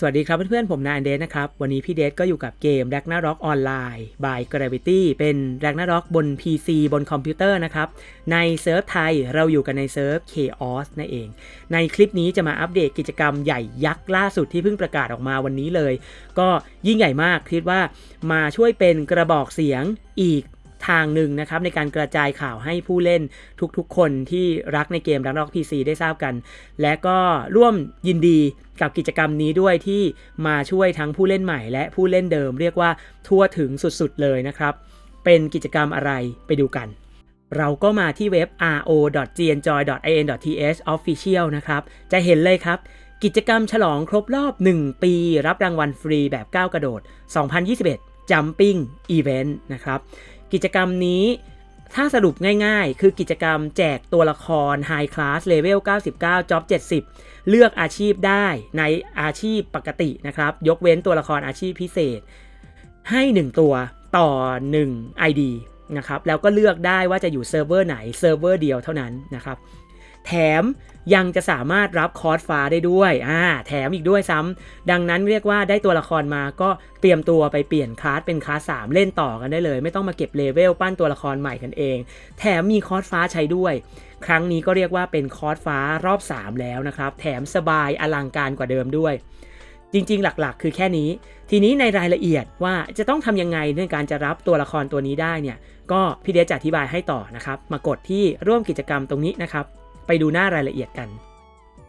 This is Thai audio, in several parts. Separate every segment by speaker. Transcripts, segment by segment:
Speaker 1: สวัสดีครับเพื่อนๆ ผมนายเดนนะครับ วันนี้พี่เดชก็อยู่กับเกม Ragnarok Online by Gravity เป็น Ragnarok บน PC บนคอมพิวเตอร์นะครับ ในเซิร์ฟไทยเราอยู่กันในเซิร์ฟ Chaos นั่นเอง ในคลิปนี้จะมาอัปเดตกิจกรรมใหญ่ยักษ์ล่าสุดที่เพิ่งประกาศออกมาวันนี้เลย ก็ยิ่งใหญ่มากคิดว่ามาช่วยเป็นกระบอกเสียงอีก ทางหนึ่งนะครับในการกระจายข่าวให้ผู้เล่นทุกๆ คนที่รักในเกม Ragnarok PC ได้ทราบกัน และก็ร่วมยินดีกับกิจกรรมนี้ด้วยที่มาช่วยทั้งผู้เล่นใหม่และผู้เล่นเดิม เรียกว่าทั่วถึงสุดๆเลยนะครับเป็นกิจกรรมอะไรไปดูกัน เราก็มาที่เว็บ ro.gnjoy.in.th official นะครับ จะเห็นเลยครับ กิจกรรมฉลองครบรอบ 1 ปี รับรางวัลฟรีแบบก้าวกระโดด 2021 Jumping Event นะครับ กิจกรรมนี้ถ้าสรุปง่ายๆ คือกิจกรรมแจกตัวละคร High Class Level 99 Job 70 เลือกอาชีพได้ในอาชีพปกตินะครับ ยกเว้นตัวละครอาชีพพิเศษ ให้ 1 ตัวต่อ 1 ID นะครับ แล้วก็เลือกได้ว่าจะอยู่เซิร์ฟเวอร์ไหน เซิร์ฟเวอร์เดียวเท่านั้นนะครับ แถมยังจะสามารถรับคอร์สฟ้าได้ด้วยอ่าแถมอีกด้วยซ้ำดังนั้นเรียกว่าได้ตัวละครมาก็เตรียมตัวไปเปลี่ยนคลาสเป็นคลาส3เล่นต่อกันได้เลย ไม่ต้องมาเก็บเลเวลปั้นตัวละครใหม่กันเอง แถมมีคอร์สฟ้าใช้ด้วย ครั้งนี้ก็เรียกว่าเป็นคอร์สฟ้ารอบ 3 แล้วนะครับ แถมสบายอลังการกว่าเดิมด้วย จริงๆ หลักๆ คือแค่นี้ ทีนี้ในรายละเอียดว่าจะต้องทำยังไงในการจะรับตัวละครตัวนี้ได้เนี่ย ก็พี่เดชจะอธิบายให้ต่อนะครับ มากดที่ร่วมกิจกรรมตรงนี้นะครับ ไปดูหน้ารายละเอียดกัน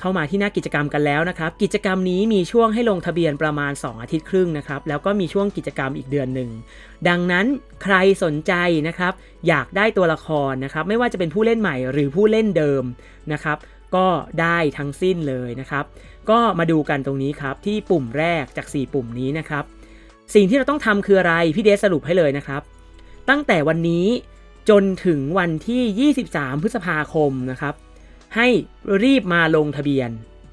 Speaker 1: เข้ามาที่หน้ากิจกรรมกันแล้วนะครับ กิจกรรมนี้มีช่วงให้ลงทะเบียนประมาณ 2 อาทิตย์ครึ่งนะครับ แล้วก็มีช่วงกิจกรรมอีกเดือนหนึ่ง ดังนั้นใครสนใจนะครับ อยากได้ตัวละครนะครับ ไม่ว่าจะเป็นผู้เล่นใหม่หรือผู้เล่นเดิมนะครับก็ได้ทั้งสิ้นเลยนะครับ ก็มาดูกันตรงนี้ครับที่ปุ่มแรกจาก 4 ปุ่มนี้นะครับ สิ่งที่เราต้องทำคืออะไร พี่เดชสรุปให้เลยนะครับ ตั้งแต่วันนี้จนถึงวันที่ 23 พฤษภาคมนะครับ ให้รีบมาลงทะเบียน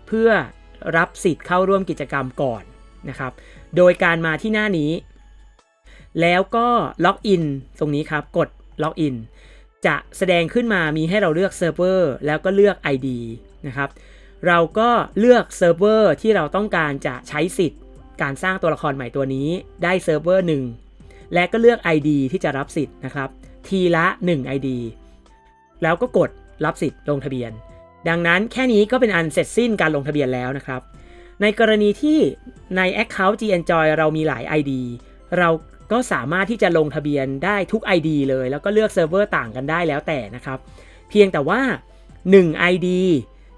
Speaker 1: เพื่อรับสิทธิ์เข้าร่วมกิจกรรมก่อนนะครับ โดยการมาที่หน้านี้ แล้วก็ล็อกอินตรงนี้ครับ กดล็อกอินจะแสดงขึ้นมามีให้เราเลือกเซิร์ฟเวอร์แล้วก็เลือก ID นะครับ เราก็เลือกเซิร์ฟเวอร์ที่เราต้องการจะใช้สิทธิ์ การสร้างตัวละครใหม่ตัวนี้ได้เซิร์ฟเวอร์หนึ่งและก็เลือก ID ที่จะรับสิทธิ์นะครับ ทีละ 1 ID แล้วก็กด รับสิทธิ์ลงทะเบียน ดังนั้นแค่นี้ก็เป็นอันเสร็จสิ้นการลงทะเบียนแล้วนะครับ ในกรณีที่ใน Account GEnjoy เรามีหลาย ID เราก็สามารถที่จะลงทะเบียนได้ทุก ID เลย แล้วก็เลือกเซิร์ฟเวอร์ต่างกันได้แล้วแต่นะครับ เพียงแต่ว่า 1 ID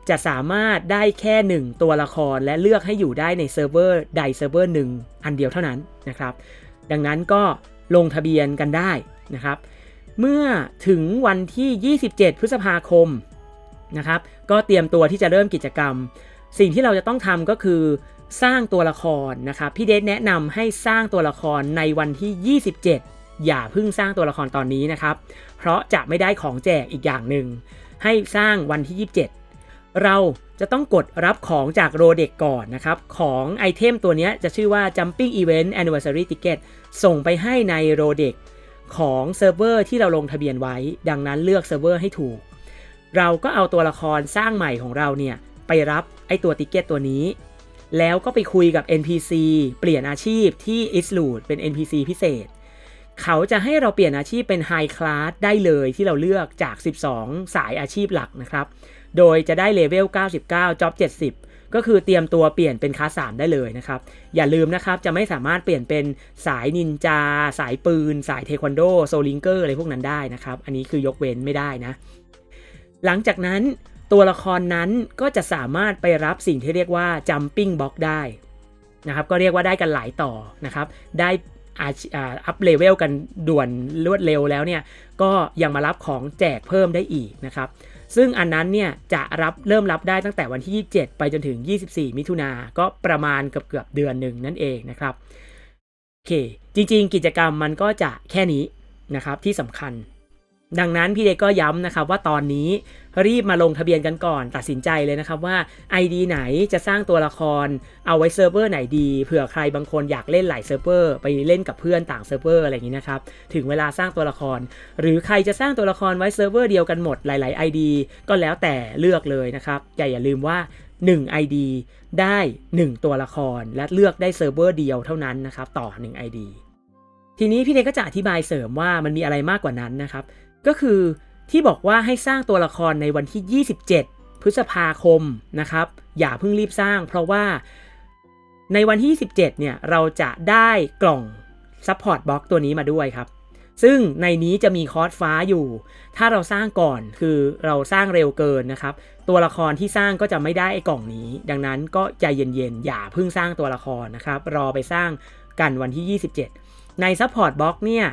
Speaker 1: จะสามารถได้แค่ 1 ตัวละครและเลือกให้อยู่ได้ในเซิร์ฟเวอร์ใดเซิร์ฟเวอร์หนึ่งอันเดียวเท่านั้นนะครับ ดังนั้นก็ลงทะเบียนกันได้นะครับ เมื่อถึงวันที่ 27 พฤษภาคมนะครับ ก็เตรียมตัวที่จะเริ่มกิจกรรม สิ่งที่เราจะต้องทำก็คือสร้างตัวละครนะครับ พี่เดชแนะนำให้สร้างตัวละครในวันที่ 27 อย่าเพิ่งสร้างตัวละครตอนนี้นะครับ เพราะจะไม่ได้ของแจกอีกอย่างหนึ่ง ให้สร้างวันที่ 27 เราจะต้องกดรับของจากโรเด็กก่อนนะครับ ของไอเทมตัวนี้จะชื่อว่า Jumping Event Anniversary Ticket ส่งไปให้ในโรเด็ก ของเซิร์ฟเวอร์ที่เราลงทะเบียนไว้ ดังนั้นเลือกเซิร์ฟเวอร์ให้ถูก เราก็เอาตัวละครสร้างใหม่ของเราเนี่ยไปรับไอตัวติเกตตัวนี้ แล้วก็ไปคุยกับ NPC เปลี่ยนอาชีพที่ i s l u d เป็น NPC พิเศษ เขาจะให้เราเปลี่ยนอาชีพเป็น High Class ได้เลยที่เราเลือกจาก 12 สายอาชีพหลักนะครับ โดยจะได้เลเวล 99 Job 70 ก็คือเตรียมตัวเปลี่ยนเป็นคลาส3ได้เลยนะครับ อย่าลืมนะครับจะไม่สามารถเปลี่ยนเป็นสายนินจา สายปืน สายเทควันโดโซลิงเกอร์อะไรพวกนั้นได้นะครับ อันนี้คือยกเว้นไม่ได้นะ หลังจากนั้นตัวละครนั้นก็จะสามารถไปรับสิ่งที่เรียกว่า jumping box ได้นะครับก็เรียกว่าได้กันหลายต่อนะครับ ได้อัพเลเวลกันด่วนรวดเร็วแล้วเนี่ย ก็ยังมารับของแจกเพิ่มได้อีกนะครับ ซึ่งอันนั้นเนี่ยจะรับเริ่มรับได้ตั้งแต่วันที่ 27 ไปจนถึง 24 มิถุนาก็ประมาณเกือบเกือบเดือนหนึ่งนั่นเองนะครับโอเค จริง ๆ กิจกรรมมันก็จะแค่นี้นะครับที่สำคัญ ดังนั้นพี่เด็กก็ย้ำนะครับว่าตอนนี้รีบมาลงทะเบียนกันก่อน ตัดสินใจเลยนะครับว่า ID ไหนจะสร้างตัวละคร เอาไว้เซิร์ฟเวอร์ไหนดีเผื่อใครบางคนอยากเล่นหลายเซิร์ฟเวอร์ไปเล่นกับเพื่อนต่างเซิร์ฟเวอร์อะไรอย่างนี้นะครับถึงเวลาสร้างตัวละคร หรือใครจะสร้างตัวละครไว้เซิร์ฟเวอร์เดียวกันหมดหลาย ๆ ID ก็แล้วแต่เลือกเลยนะครับอย่าอย่าลืมว่า 1 ID ได้ 1 ตัวละครและเลือกได้เซิร์ฟเวอร์เดียวเท่านั้นนะครับต่อ 1 ID ทีนี้พี่เดก็จะอธิบายเสริมว่ามันมีอะไรมากกว่านั้นนะครับ ก็คือที่บอกว่าให้สร้างตัวละครในวันที่ 27 พฤษภาคมนะครับ อย่าเพิ่งรีบสร้าง เพราะว่าในวันที่ 27 เนี่ยเราจะได้กล่อง Support Box ตัวนี้มาด้วยครับ ซึ่งในนี้จะมีคอร์สฟ้าอยู่ ถ้าเราสร้างก่อนคือเราสร้างเร็วเกินนะครับ ตัวละครที่สร้างก็จะไม่ได้ไอ้กล่องนี้ ดังนั้นก็ใจเย็นๆ อย่าเพิ่งสร้างตัวละครนะครับ รอไปสร้างกันวันที่ 27 ใน Support Box เนี่ย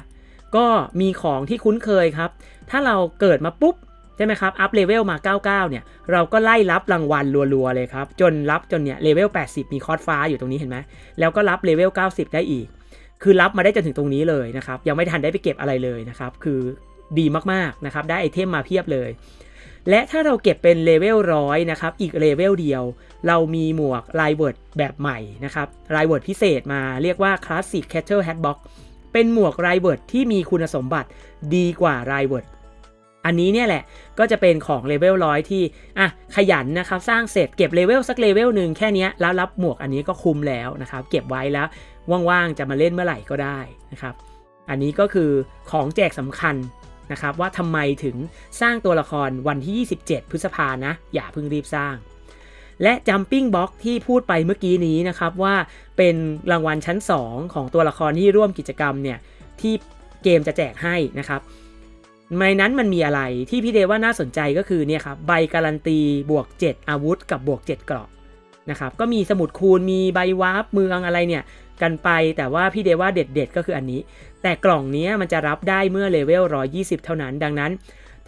Speaker 1: ก็มีของที่คุ้นเคยครับ ถ้าเราเกิดมาปุ๊บใช่ไหมครับ อัพเลเวลมา 99 เนี่ย เราก็ไล่รับรางวัลรัวๆ เลยครับ จนรับจนเนี่ยเลเวล 80 มีคอร์สฟ้าอยู่ตรงนี้เห็นไหม แล้วก็รับเลเวล 90 ได้อีก คือรับมาได้จนถึงตรงนี้เลยนะครับ ยังไม่ทันได้ไปเก็บอะไรเลยนะครับ คือดีมากๆนะครับ ได้ไอเทมมาเพียบเลย และถ้าเราเก็บเป็นเลเวลร้อยนะครับ อีกเลเวลเดียว เรามีหมวกลายเวิร์ดแบบใหม่นะครับลายเวิร์ดพิเศษมาเรียกว่า Classic Catcher Hatbox เป็นหมวกลายเวิร์ดที่มีคุณสมบัติดีกว่าลายเวิร์ดอันนี้เนี่ยแหละก็จะเป็นของเลเวลร้อยที่อะขยันนะครับสร้างเสร็จเก็บเลเวลสักเลเวลหนึ่งแค่นี้แล้วรับหมวกอันนี้ก็คุ้มแล้วนะครับ เก็บไว้แล้วว่างๆจะมาเล่นเมื่อไหร่ก็ได้นะครับ อันนี้ก็คือของแจกสำคัญนะครับว่าทำไมถึงสร้างตัวละครวันที่ 27 พฤษภานะ อย่าเพิ่งรีบสร้าง และ Jumping Box ที่พูดไปเมื่อกี้นี้นะครับว่าเป็นรางวัลชั้น 2 ของตัวละครที่ร่วมกิจกรรมเนี่ยที่เกมจะแจกให้นะครับในนั้นมันมีอะไรที่พี่เดว่าน่าสนใจก็คือเนี่ยครับใบการันตีบวก 7 อาวุธกับบวก 7 เกราะนะครับก็มีสมุดคูณมีใบวาร์ปเมืองอะไรเนี่ยกันไปแต่ว่าพี่เดว่าเด็ดๆก็คืออันนี้ แต่กล่องนี้มันจะรับได้เมื่อเลเวล120 เท่านั้น ดังนั้น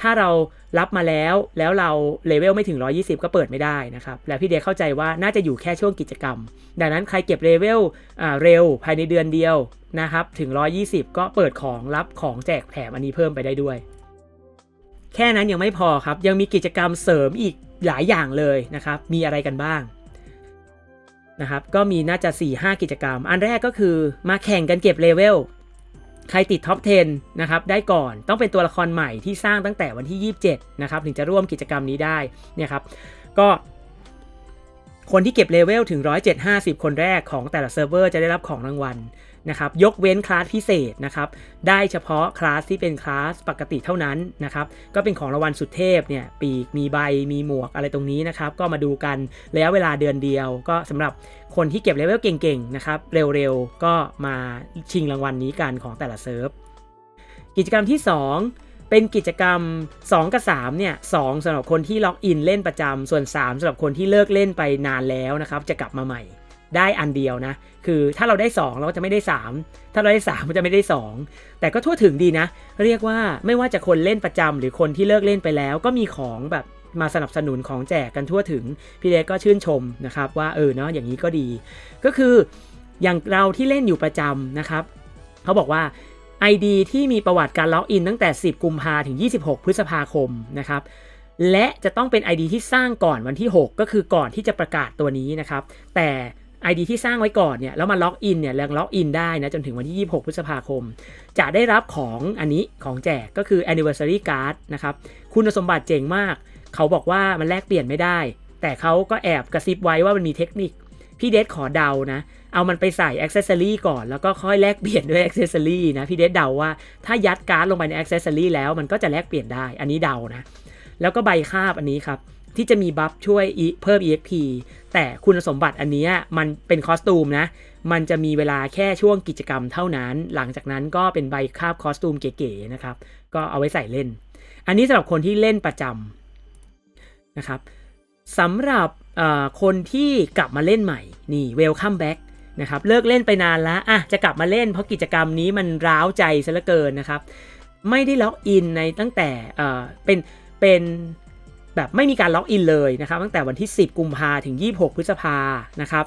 Speaker 1: ถ้าเรารับมาแล้วแล้วเราเลเวลไม่ถึง 120 ก็เปิดไม่ได้นะครับ และพี่เดเข้าใจว่าน่าจะอยู่แค่ช่วงกิจกรรม ดังนั้นใครเก็บเลเวลเร็วภายในเดือนเดียวนะครับถึง 120 ก็เปิดของรับของแจกแถมอันนี้เพิ่มไปได้ด้วย แค่นั้นยังไม่พอครับ ยังมีกิจกรรมเสริมอีกหลายอย่างเลยนะครับ มีอะไรกันบ้างนะครับก็มีน่าจะ 4-5 กิจกรรม อันแรกก็คือมาแข่งกันเก็บเลเวล ใครติดท็อป 10 นะครับ ได้ก่อนต้องเป็นตัวละครใหม่ที่สร้างตั้งแต่วันที่ 27 นะครับ ถึงจะร่วมกิจกรรมนี้ได้เนี่ยครับ ก็คนที่เก็บเลเวลถึง 107-50 คนแรกของแต่ละเซิร์ฟเวอร์จะได้รับของรางวัล นะครับยกเว้นคลาสพิเศษนะครับได้เฉพาะคลาสที่เป็นคลาสปกติเท่านั้นนะครับก็เป็นของรางวัลสุดเทพเนี่ยปีกมีใบมีหมวกอะไรตรงนี้นะครับก็มาดูกันระยะเวลาเดือนเดียว ก็สำหรับคนที่เก็บเลเวลเก่งๆนะครับเร็วๆ ก็มาชิงรางวัลนนี้กันของแต่ละเซิร์ฟกิจกรรมที่ 2เป็นกิจกรรม 2 กับ3เนี่ยสสำหรับคนที่ล็อกอินเล่นประจำส่วน 3สำหรับคนที่เลิกเล่นไปนานแล้วนะครับ จะกลับมาใหม่ ได้อันเดียวนะ คือถ้าเราได้ 2 เราก็จะไม่ได้ 3 ถ้าเราได้3มันจะไม่ได้ 2 แต่ก็ทั่วถึงดีนะ เรียกว่าไม่ว่าจะคนเล่นประจำหรือคนที่เลิกเล่นไปแล้ว ก็มีของแบบมาสนับสนุนของแจกกันทั่วถึง พี่เล็กก็ชื่นชมนะครับว่าเออเนาะอย่างนี้ก็ดี ก็คืออย่างเราที่เล่นอยู่ประจำนะครับ เขาบอกว่า ID ที่มีประวัติการล็อกอินตั้งแต่ 10 กุมภาถึง 26 พฤษภาคมนะครับและจะต้องเป็น ID ที่สร้างก่อนวันที่ 6 ก็คือก่อนที่จะประกาศตัวนี้นะครับ แต่ ID ที่สร้างไว้ก่อนเนี่ยแล้วมาล็อกอินเนี่ยยังล็อกอินได้นะจนถึงวันที่ 26 พฤษภาคม จะได้รับของอันนี้ของแจกก็คือ anniversary card นะครับ คุณสมบัติเจ๋งมาก เขาบอกว่ามันแลกเปลี่ยนไม่ได้ แต่เขาก็แอบกระซิบไว้ว่ามันมีเทคนิค พี่เดชขอเดานะ เอามันไปใส่อ็อกเซสซอรี่ก่อนแล้วก็ค่อยแลกเปลี่ยนด้วยอ็อกเซสซอรี่นะพี่เดชเดาว่าถ้ายัดการ์ดลงไปในอ็อกเซสซอรี่แล้วมันก็จะแลกเปลี่ยนได้ อันนี้เดานะ แล้วก็ใบคาบอันนี้ครับ ที่จะมีบัฟช่วยเพิ่ม EXP แต่คุณสมบัติอันนี้มันเป็นคอสตูมนะ มันจะมีเวลาแค่ช่วงกิจกรรมเท่านั้น หลังจากนั้นก็เป็นใบคาบคอสตูมเก๋ๆนะครับ ก็เอาไว้ใส่เล่น อันนี้สำหรับคนที่เล่นประจำนะครับสำหรับคนที่กลับมาเล่นใหม่ นี่ Welcome Back นะครับ เลิกเล่นไปนานแล้วอะจะกลับมาเล่นเพราะกิจกรรมนี้มันร้าวใจซะเหลือเกินนะครับ ไม่ได้ล็อกอินในตั้งแต่เป็นเป็น แบบไม่มีการล็อกอินเลยนะครับตั้งแต่วันที่ 10 กุมภาถึง 26 พฤษภานะครับ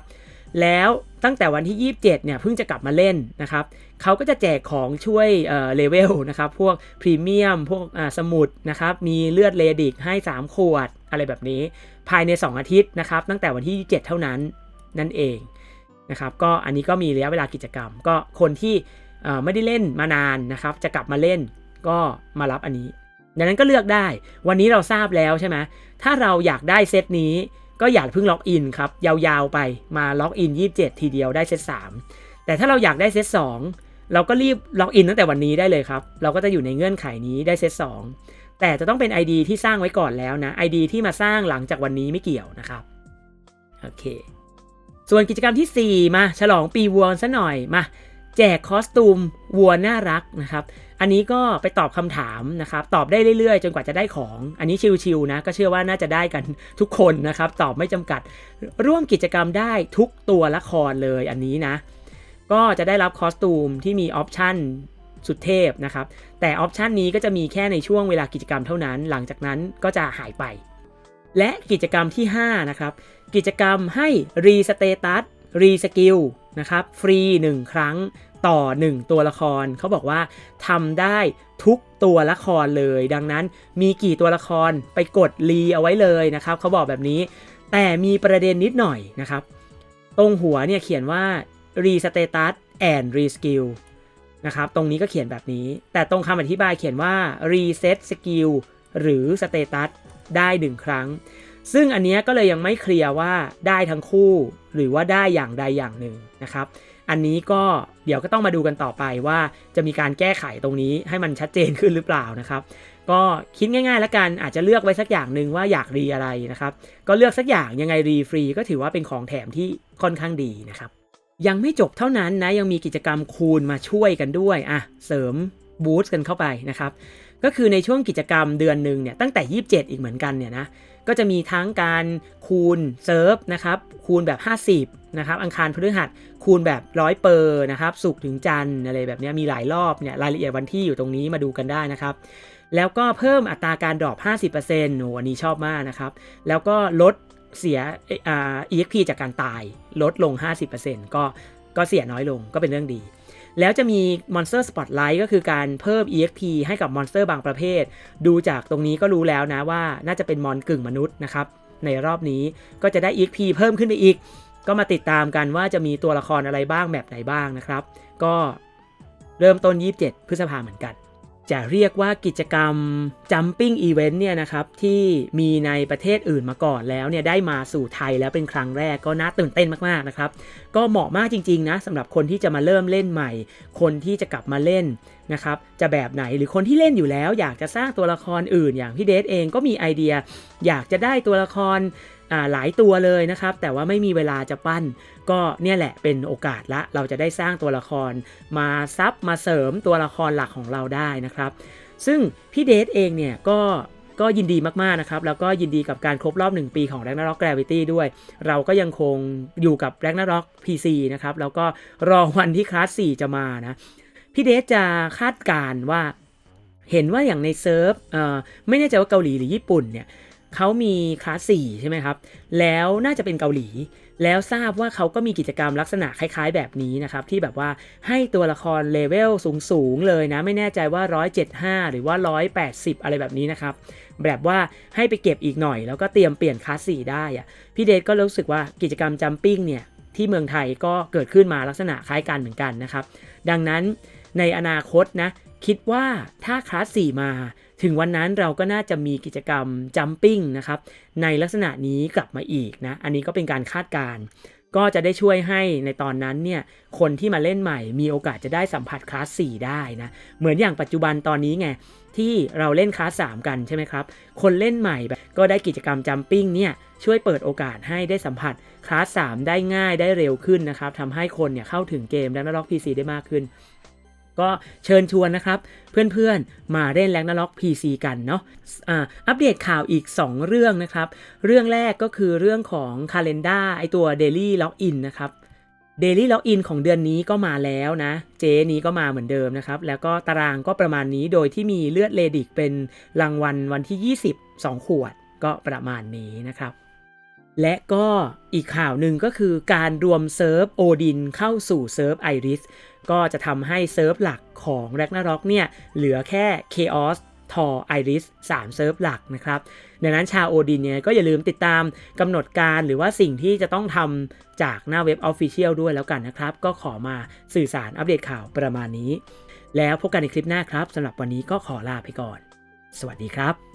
Speaker 1: แล้วตั้งแต่วันที่ 27 เนี่ยเพิ่งจะกลับมาเล่นนะครับเขาก็จะแจกของช่วยเอ่อเลเวลนะครับพวกพรีเมียมพวกสมุดนะครับมีเลือดเลดิกให้ 3 ขวดอะไรแบบนี้ ภายใน 2 อาทิตย์นะครับตั้งแต่วันที่ 27 เท่านั้นนั่นเองนะครับก็อันนี้ก็มีระยะเวลากิจกรรม ก็คนที่ไม่ได้เล่นมานานนะครับจะกลับมาเล่นก็มารับอันนี้ ดังนั้นก็เลือกได้ วันนี้เราทราบแล้วใช่ไหมถ้าเราอยากได้เซตนี้ก็อย่าเพิ่งล็อกอินครับ ยาวๆไปมาล็อกอิน 27 ทีเดียวได้เซต3แต่ถ้าเราอยากได้เซต2เราก็รีบล็อกอินตั้งแต่วันนี้ได้เลยครับ เราก็จะอยู่ในเงื่อนไขนี้ได้เซต2แต่จะต้องเป็น ID ที่สร้างไว้ก่อนแล้วนะ ID ที่มาสร้างหลังจากวันนี้ไม่เกี่ยวนะครับโอเคส่วนกิจกรรมที่ 4 มาฉลองปีวัวซะหน่อยมา แจกคอสตูมวัวน่ารักนะครับ อันนี้ก็ไปตอบคำถามนะครับ ตอบได้เรื่อยๆ จนกว่าจะได้ของ อันนี้ชิวๆนะ ก็เชื่อว่าน่าจะได้กันทุกคนนะครับ ตอบไม่จำกัด ร่วมกิจกรรมได้ทุกตัวละครเลยอันนี้นะ ก็จะได้รับคอสตูมที่มีออปชันสุดเทพนะครับ แต่ออปชันนี้ก็จะมีแค่ในช่วงเวลากิจกรรมเท่านั้น หลังจากนั้นก็จะหายไป และกิจกรรมที่ 5 นะครับ กิจกรรมให้รีสเตตัสรีสกิลนะครับ ฟรี 1 ครั้ง ต่อ 1 ตัวละคร เขาบอกว่าทำได้ทุกตัวละครเลย ดังนั้นมีกี่ตัวละครไปกดรีเอาไว้เลยนะครับ เขาบอกแบบนี้ แต่มีประเด็นนิดหน่อยนะครับ ตรงหัวเนี่ยเขียนว่า restatus and reskill นะครับ ตรงนี้ก็เขียนแบบนี้ แต่ตรงคำอธิบายเขียนว่า reset skill หรือ status ได้1ครั้ง ซึ่งอันนี้ก็เลยยังไม่เคลียร์ว่าได้ทั้งคู่ หรือว่าได้อย่างใดอย่างหนึ่งนะครับ อันนี้ก็เดี๋ยวก็ต้องมาดูกันต่อไปว่าจะมีการแก้ไขตรงนี้ให้มันชัดเจนขึ้นหรือเปล่านะครับ ก็คิดง่ายๆแล้วกันอาจจะเลือกไว้สักอย่างหนึ่งว่าอยากรีอะไรนะครับ ก็เลือกสักอย่างยังไงรีฟรีก็ถือว่าเป็นของแถมที่ค่อนข้างดีนะครับยังไม่จบเท่านั้นนะยังมีกิจกรรมคูณมาช่วยกันด้วยอะเสริมบูสต์กันเข้าไปนะครับ ก็คือในช่วงกิจกรรมเดือนหนึ่งเนี่ยตั้งแต่ 27 อีกเหมือนกันเนี่ยนะก็จะมีทั้งการคูณเซิร์ฟนะครับคูณแบบ 50นะครับอังคารพฤหัสคูณแบบร้อยเปอร์นะครับสุกถึงจันทร์อะไรแบบนี้มีหลายรอบเนี่ยรายละเอียดวันที่อยู่ตรงนี้มาดูกันได้นะครับ แล้วก็เพิ่มอัตราการดรอป 50%โอ้อันนี้ชอบมากนะครับ แล้วก็ลดเสียอ่า EXP จากการตายลดลง 50%ก็ก็เสียน้อยลงก็เป็นเรื่องดี แล้วจะมี Monster Spotlight ก็คือการเพิ่ม EXP ให้กับมอนสเตอร์บางประเภท ดูจากตรงนี้ก็รู้แล้วนะว่าน่าจะเป็นมอนกึ่งมนุษย์นะครับ ในรอบนี้ก็จะได้ EXP เพิ่มขึ้นไปอีก ก็มาติดตามกันว่าจะมีตัวละครอะไรบ้างแบบไหนบ้างนะครับ ก็เริ่มต้น 27 พฤษภาเหมือนกัน จะเรียกว่ากิจกรรม Jumping Event เนี่ยนะครับที่มีในประเทศอื่นมาก่อนแล้วเนี่ยได้มาสู่ไทยแล้วเป็นครั้งแรกก็น่าตื่นเต้นมากๆนะครับ ก็เหมาะมากจริงๆนะสำหรับคนที่จะมาเริ่มเล่นใหม่ คนที่จะกลับมาเล่นนะครับจะแบบไหนหรือคนที่เล่นอยู่แล้ว อยากจะสร้างตัวละครอื่นอย่างพี่เดชเองก็มีไอเดีย อยากจะได้ตัวละคร หลายตัวเลยนะครับ แต่ว่าไม่มีเวลาจะปั้น ก็เนี่ยแหละเป็นโอกาสละ เราจะได้สร้างตัวละคร มาซับมาเสริมตัวละครหลักของเราได้นะครับ ซึ่งพี่เดชเองเนี่ยก็ก็ยินดีมาก ๆ นะครับ แล้วก็ยินดีกับการครบรอบ 1 ปีของ Ragnarok Gravity ด้วย เราก็ยังคงอยู่กับ Ragnarok PC นะครับ แล้วก็รอวันที่คลาส 4 จะมานะ พี่เดชจะคาดการณ์ว่า เห็นว่าอย่างในเซิร์ฟไม่แน่ใจว่าเกาหลีหรือญี่ปุ่นเนี่ย เขามีคลาส4ใช่ไหมครับ แล้วน่าจะเป็นเกาหลี แล้วทราบว่าเขาก็มีกิจกรรมลักษณะคล้ายๆ แบบนี้นะครับ ที่แบบว่าให้ตัวละครเลเวลสูงๆ เลยนะ ไม่แน่ใจว่า 175 หรือว่า 180 อะไรแบบนี้นะครับ แบบว่าให้ไปเก็บอีกหน่อย แล้วก็เตรียมเปลี่ยนคลาส4ได้อะพี่เดชก็รู้สึกว่ากิจกรรมจัมปิ้งเนี่ยที่เมืองไทยก็เกิดขึ้นมาลักษณะคล้ายกันเหมือนกันนะครับ ดังนั้นในอนาคตนะคิดว่าถ้าคลาส4มา ถึงวันนั้นเราก็น่าจะมีกิจกรรมจัมปิ้งนะครับในลักษณะนี้กลับมาอีกนะ อันนี้ก็เป็นการคาดการณ์ก็จะได้ช่วยให้ในตอนนั้นเนี่ยคนที่มาเล่นใหม่มีโอกาสจะได้สัมผัสคลาส 4 ได้นะเหมือนอย่างปัจจุบันตอนนี้ไงที่เราเล่นคลาส 3 กันใช่ไหมครับ คนเล่นใหม่แบบก็ได้กิจกรรมจัมปิ้งเนี่ยช่วยเปิดโอกาสให้ได้สัมผัสคลาส 3 ได้ง่ายได้เร็วขึ้นนะครับทำให้คนเนี่ยเข้าถึงเกมและนล็อก PC ได้มากขึ้น ก็เชิญชวนนะครับ เพื่อนๆ มาเล่นแรงนล็อก PC กันเนาะอัปเดตข่าวอีก 2 เรื่องนะครับ เรื่องแรกก็คือเรื่องของ Calendar ไอตัว Daily Login นะครับ Daily Login ของเดือนนี้ก็มาแล้วนะ เจนี้ก็มาเหมือนเดิมนะครับ แล้วก็ตารางก็ประมาณนี้โดยที่มีเลือดเลดิกเป็นรางวัลวันที่ 20 2 ขวดก็ประมาณนี้นะครับ และก็อีกข่าวหนึ่งก็คือการรวมเซิร์ฟโอดินเข้าสู่เซิร์ฟไอริสก็จะทำให้เซิร์ฟหลักของ Ragnarok เนี่ยเหลือแค่ Chaos ทอ Iris 3เซิร์ฟหลักนะครับ ดังนั้นชาวโอดินเนี่ยก็อย่าลืมติดตามกำหนดการหรือว่าสิ่งที่จะต้องทำจากหน้าเว็บ Official ด้วยแล้วกันนะครับ ก็ขอมาสื่อสารอัปเดตข่าวประมาณนี้ แล้วพบกันในคลิปหน้าครับสำหรับวันนี้ก็ขอลาไปก่อน สวัสดีครับ